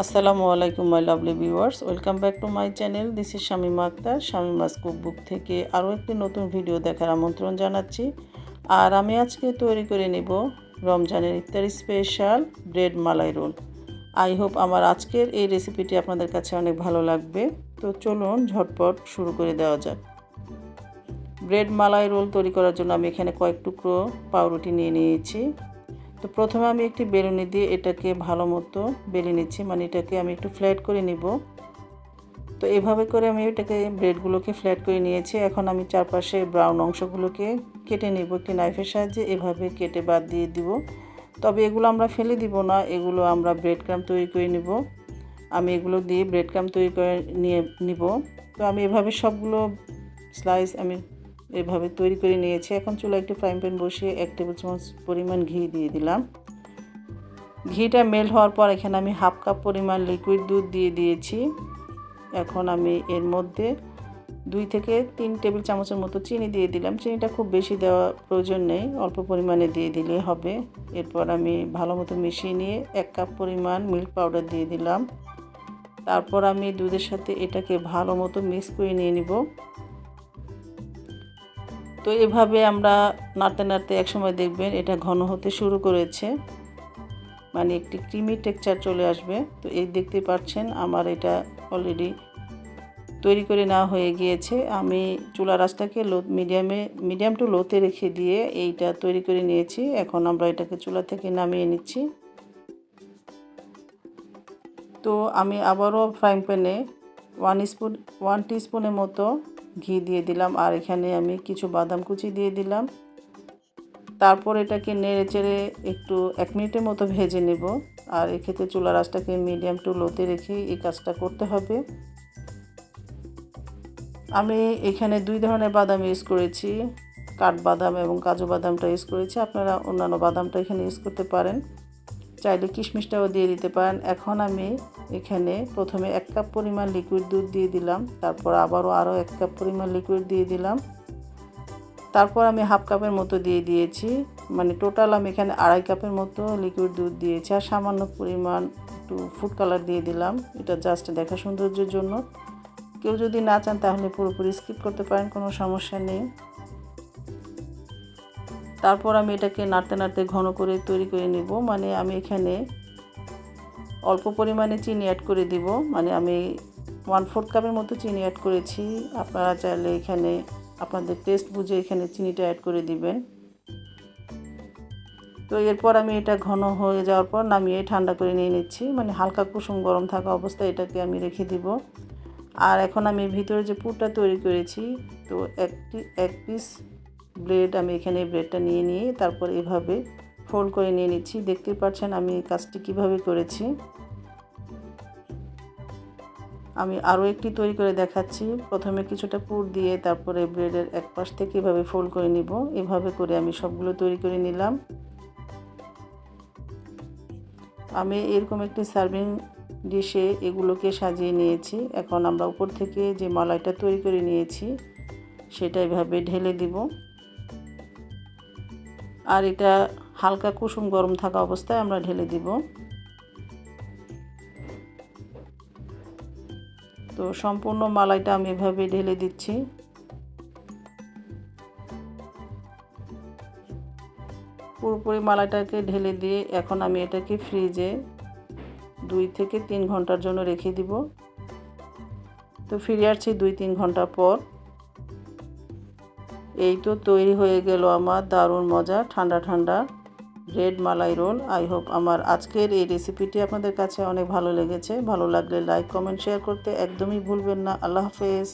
আসসালামু আলাইকুম my lovely viewers welcome back to my channel this is Shamima Akter Shamima's cookbook থেকে আরও একটি নতুন ভিডিও দেখার আমন্ত্রণ জানাচ্ছি। আর আমি আজকে তৈরি করে নেব রমজানের ইফতারি special bread malai roll I hope আমার আজকের এই রেসিপিটি আপনাদের কাছে অনেক ভালো লাগবে। তো চলুন ঝটপট শুরু করে দেওয়া যাক। ব্রেড মালাই রোল তৈরি করার জন্য আমি এখানে কয়েক টুকরো পাউরুটি নিয়ে নিয়েছি। তো প্রথমে আমি একটি বেলুনি দিয়ে এটাকে ভালো মতো বেলে নিচ্ছি মানে এটাকে আমি একটু ফ্ল্যাট করে নিব। তো এভাবে করে আমি এটাকে ব্রেডগুলোকে ফ্ল্যাট করে নিয়েছি। এখন আমি চারপাশে ব্রাউন অংশগুলোকে কেটে নেব, একটি নাইফের সাহায্যে এভাবে কেটে বাদ দিয়ে দিব। তবে এগুলো আমরা ফেলে দিব না, এগুলো আমরা ব্রেড ক্রাম তৈরি করে নিব। আমি এগুলো দিয়ে ব্রেড ক্রাম তৈরি করে নিয়ে নিব। তো আমি এভাবে সবগুলো স্লাইস আমি এভাবে তৈরি করে নিয়েছি। এখন চুলা একটি ফ্রাইং প্যান বসিয়ে এক টেবিল চামচ পরিমাণ ঘি দিয়ে দিলাম। ঘিটা মেল্ট হওয়ার পর এখানে আমি হাফ কাপ পরিমাণ লিকুইড দুধ দিয়ে দিয়েছি। এখন আমি এর মধ্যে দুই থেকে তিন টেবিল চামচের মতো চিনি দিয়ে দিলাম। চিনিটা খুব বেশি দেওয়া প্রয়োজন নেই, অল্প পরিমাণে দিয়ে দিলে হবে। এরপর আমি ভালো মতো মিশিয়ে নিয়ে এক কাপ পরিমাণ মিল্ক পাউডার দিয়ে দিলাম। তারপর আমি দুধের সাথে এটাকে ভালো মতো মিক্স করে নিয়ে নিব। তো এভাবে আমরা নাড়তে নাড়তে একসময় দেখবেন এটা ঘন হতে শুরু করেছে। মানে একটি ক্রিমি টেক্সচার চলে আসবে। তো এই দেখতে পাচ্ছেন আমার এটা অলরেডি তৈরি করে নেওয়া হয়ে গিয়েছে। আমি চুলা রাসটাকে লো, মিডিয়ামে, মিডিয়াম টু লোতে রেখে দিয়ে এইটা তৈরি করে নিয়েছি। এখন আমরা এটাকে চুলা থেকে নামিয়ে নিচ্ছি। তো আমি আবারও ফ্রাইং প্যানে ওয়ান স্পুন, ওয়ান টিস্পুনের মতো ঘি দিয়ে দিলাম আর এখানে আমি কিছু বাদাম কুচি দিয়ে দিলাম। তারপর এটাকে নেড়ে চেড়ে একটু এক মিনিটের মতো ভেজে নেব। আর এক্ষেত্রে চুলা রাসটাকে মিডিয়াম টু লোতে রেখে এই কাজটা করতে হবে। আমি এখানে দুই ধরনের বাদাম ইউজ করেছি। কাঠবাদাম এবং কাজু বাদামটা ইউজ করেছি। আপনারা অন্যান্য বাদামটা এখানে ইউজ করতে পারেন। চাইলে কিশমিশটাও দিয়ে দিতে পারেন। এখন আমি এখানে প্রথমে এক কাপ পরিমাণ লিকুইড দুধ দিয়ে দিলাম, তারপর আবারও আরও এক কাপ পরিমাণ লিকুইড দিয়ে দিলাম। তারপর আমি হাফ কাপের মতো দিয়ে দিয়েছি মানে টোটাল আমি এখানে আড়াই কাপের মতো লিকুইড দুধ দিয়েছি আর সামান্য পরিমাণ একটু ফুড কালার দিয়ে দিলাম। এটা জাস্ট দেখা সৌন্দর্যের জন্য। কেউ যদি না চান তাহলে পুরোপুরি স্কিপ করতে পারেন, কোনো সমস্যা নেই। তারপর আমি এটাকে নাড়তে নাড়তে ঘন করে তৈরি করে নিব। মানে আমি এখানে অল্প পরিমাণে চিনি অ্যাড করে দিব। মানে আমি ওয়ান ফোর্থ কাপের মতো চিনি অ্যাড করেছি। আপনারা চাইলে এখানে আপনাদের টেস্ট বুঝে এখানে চিনিটা অ্যাড করে দিবেন। তো এরপর আমি এটা ঘন হয়ে যাওয়ার পর নামিয়ে ঠান্ডা করে নিয়ে নিচ্ছি। মানে হালকা কুসুম গরম থাকা অবস্থায় এটাকে আমি রেখে দিব। আর এখন আমি ভিতরে যে পুরটা তৈরি করেছি, তো একটি, এক পিস ব্রেড আমি এখানে ব্রেডটা নিয়ে নিয়ে তারপর এভাবে ফোল্ড করে নিয়ে নিচ্ছি। দেখতে পাচ্ছেন আমি কাজটি কীভাবে করেছি। আমি আরও একটি তৈরি করে দেখাচ্ছি। প্রথমে কিছুটা পুর দিয়ে তারপরে ব্রেডের এক পাশ থেকে এভাবে ফোল্ড করে নিব। এভাবে করে আমি সবগুলো তৈরি করে নিলাম। আমি এরকম একটি সার্ভিং ডিশে এগুলোকে সাজিয়ে নিয়েছি। এখন আমরা উপর থেকে যে মালাইটা তৈরি করে নিয়েছি, সেটা এভাবে ঢেলে দিব। আর এটা হালকা কুসুম গরম থাকা অবস্থায় আমরা ঢেলে দিব। তো সম্পূর্ণ মালাইটা আমি এভাবে ঢেলে দিচ্ছি। পুরোপুরি মালাইটাকে ঢেলে দিয়ে এখন আমি এটাকে ফ্রিজে দুই থেকে তিন ঘণ্টার জন্য রেখে দিব। তো ফিরে আসছি দুই তিন ঘণ্টা পর। এই তো তৈরি হয়ে গেল আমার দারুণ মজা, ঠান্ডা ঠান্ডা bread malai roll. I hope আমার আজকের এই রেসিপিটি আপনাদের কাছে অনেক ভালো লেগেছে। ভালো লাগলে লাইক কমেন্ট শেয়ার করতে একদমই ভুলবেন না। আল্লাহ হাফেজ।